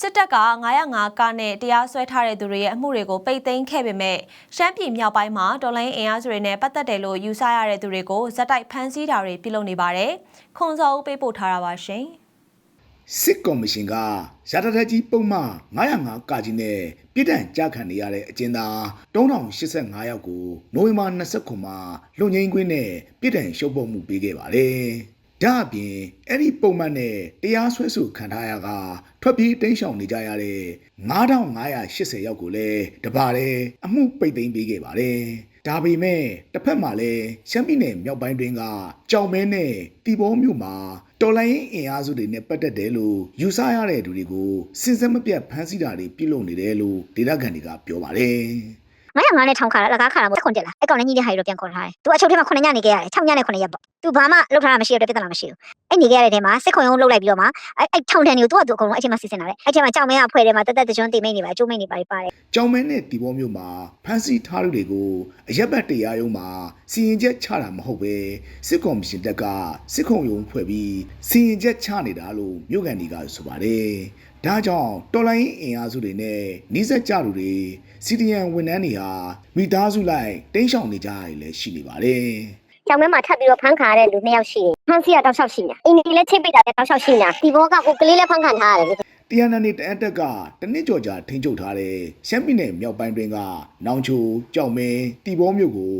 စစ်တပ်က905ကနဲ့တရားစွဲထားတဲ့သူတွေရဲ့အမှုတွေကိုပိတ်သိမ်းခဲ့ပေမဲ့ရှမ်းပြည်မြောက်ပိုင်းမှာတော်လိုင်းအင်အားစုတွေနဲ့ပတ်သက်တယ်လို့ယူဆရတဲ့သူတွေကိုဇက်တိုက်ဖမ်းဆီးတာတွေပြုလုပ်နေပါတယ်။ခွန်စောဦးပေးပို့ထားတာပါရှင်။စစ်ကော်မရှင်ကရတထကြီးပုံမှန်905ကကြီးနဲ့ပြည်တံ့ကြခံနေရတဲ့အကျဉ်းသား3085ယောက်ကိုနိုဝင်ဘာ29မှာလွန်ငင်းခွင်းနဲ့ပြည်တံ့ရှုပ်ပုံမှုပေးခဲ့ပါတယ်။ ဒါအပြင်အဲ့ဒီပုံမှန်နဲ့တရားစွဲဆိုခံထားရကထွက်ပြေးတိမ်းရှောင်နေကြရတဲ့9580ယောက်ကိုလည်းတပါးတဲ့အမှုပိတ်သိမ်းပေးခဲ့ပါတယ်။ဒါပေမဲ့တစ်ဖက်မှာလည်းရှမ်းပြည်နယ်မြောက်ပိုင်းတွင်ကကြောင်မဲနဲ့တီဘောမြို့မှာတော်လိုင်းအင်အားစုတွေနဲ့ပတ်သက်တယ်လို့ယူဆရတဲ့သူတွေကိုစဉ်ဆက်မပြတ်ဖမ်းဆီးတာတွေပြုလုပ်နေတယ်လို့ဒေသခံတွေကပြောပါတယ်။ 905နဲ့ထောင်ခါတာလကားခါတာမို့ခွန်တက်လာအဲ့ကောင်လည်းညီတဲ့ဟာတွေတော့ပြန်ခေါ်ထားတယ်သူအချုပ်ထဲမှာ9ညနေခဲ့ရတယ်6ညနဲ့9ရက်ပေါ့သူဘာမှလုပ်ထားတာမရှိတော့ပြဿနာမရှိဘူး အဲ့နေခဲ့ရတဲ့ထဲမှာစစ်ခွန်ရုံးလှုပ်လိုက်ပြီးတော့မှအဲ့အဲ့ထောင်ထန်တွေကိုသူကသူအကုန်လုံးအဲ့ချိန်မှာစီစဉ်တာလေအဲ့ချိန်မှာကြောင်မင်းကဖွဲ့ထဲမှာတက်တက်တကြွန်းတိတ်မိတ်နေပါအကျိုးမိတ်နေပါပါတယ်ကြောင်မဲနဲ့တီဘောမြို့မှာဖမ်းဆီးထားသူတွေကိုအရက်ဘတ်တရားရုံးမှာစီရင်ချက်ချတာမဟုတ်ပဲစစ်ကော်မရှင်တက်ကစစ်ခုံရုံးဖွဲ့ပြီးစီရင်ချက်ချနေတာလို့မြို့ကန်တွေကဆိုပါတယ်။ဒါကြောင့်တော်လိုင်းအင်အားစုတွေနဲ့နှိစက်ကြသူတွေစီဒီယန်ဝန်ထမ်းတွေဟာမိသားစုလိုက်တင်းရှောင်နေကြရတယ်လည်းရှိနေပါတယ်။ ကြောင်မင်းမှာထပ်ပြီးတော့ဖမ်းခါရတဲ့လူနှစ်ယောက်ရှိတယ်ဖမ်းစီရတောက်လျှောက်ရှိနေတာအင်းဒီလည်းချိတ်ပိတ်တာလည်းတောက်လျှောက်ရှိနေတာဒီဘောကကိုကလေးလည်းဖမ်းခံထားရတယ်တရားနာနေတအန်တက်ကတနစ်ကျော်ကြာထိန်းချုပ်ထားတဲ့ရှမ်းပြည်နယ်မြောက်ပိုင်းတွင်ကနောင်ချိုကြောက်မဲတီဘောမြို့ကို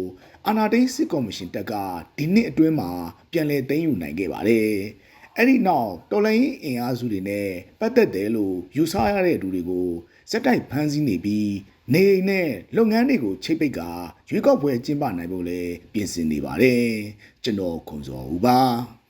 အာနာတိန်စစ်ကော်မရှင်တက်ကဒီနှစ်အတွင်းမှာပြန်လည်သိမ်းယူနိုင်ခဲ့ပါတယ်။အဲ့ဒီနောက်တော်လိုင်းအင်အားစုတွေနဲ့ပတ်သက်တယ်လို့ယူဆရတဲ့သူတွေကိုစက်တိုက်ဖမ်းဆီးနေပြီး နေအိမ်နဲ့လုပ်ငန်းတွေကိုချိတ်ပိတ်ကရွေးကောက်ပွဲကျင်းပနိုင်ဖို့လည်းပြင်ဆင်နေပါတယ်။ကျွန်တော်ခွန်စော်ဦးပါ။